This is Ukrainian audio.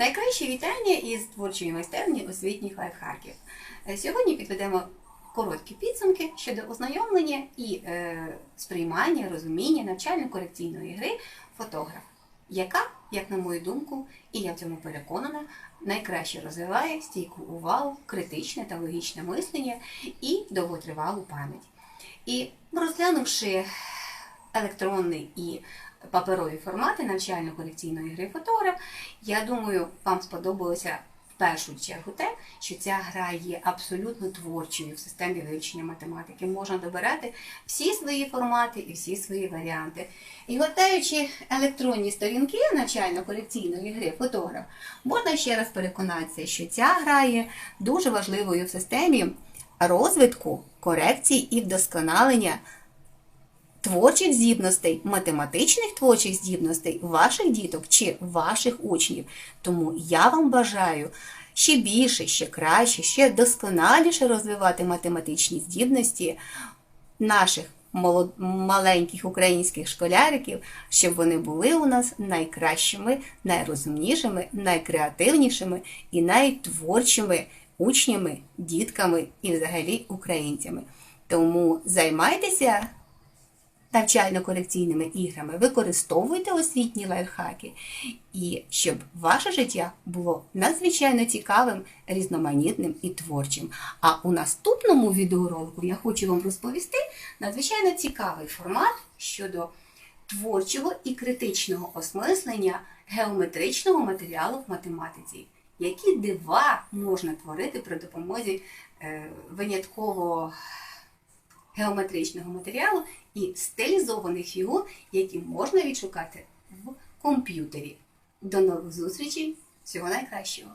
Найкраще вітання із творчої майстерні освітніх лайфхаків. Е, Сьогодні підведемо короткі підсумки щодо ознайомлення і е, сприймання, розуміння навчально-корекційної гри фотограф, яка, як на мою думку, і я в цьому переконана, найкраще розвиває стійку увагу, критичне та логічне мислення і довготривалу пам'ять. І розглянувши електронний і паперові формати навчально-корекційної гри фотограф, я думаю, вам сподобалося в першу чергу те, що ця гра є абсолютно творчою в системі вивчення математики. Можна добирати всі свої формати і всі свої варіанти. І гортаючи електронні сторінки навчально-корекційної гри фотограф, можна ще раз переконатися, що ця гра є дуже важливою в системі розвитку, корекції і вдосконалення творчих здібностей, математичних творчих здібностей ваших діток чи ваших учнів. Тому я вам бажаю ще більше, ще краще, ще досконаліше розвивати математичні здібності наших молод- маленьких українських школяриків, щоб вони були у нас найкращими, найрозумнішими, найкреативнішими і найтворчими учнями, дітками і взагалі українцями. Тому займайтеся навчально-корекційними іграми, використовуйте освітні лайфхаки, і щоб ваше життя було надзвичайно цікавим, різноманітним і творчим. А у наступному відеоролику я хочу вам розповісти надзвичайно цікавий формат щодо творчого і критичного осмислення геометричного матеріалу в математиці. Які дива можна творити при допомозі е, винятково геометричного матеріалу і стилізованих фігур, які можна відшукати в комп'ютері. До нових зустрічей! Всього найкращого!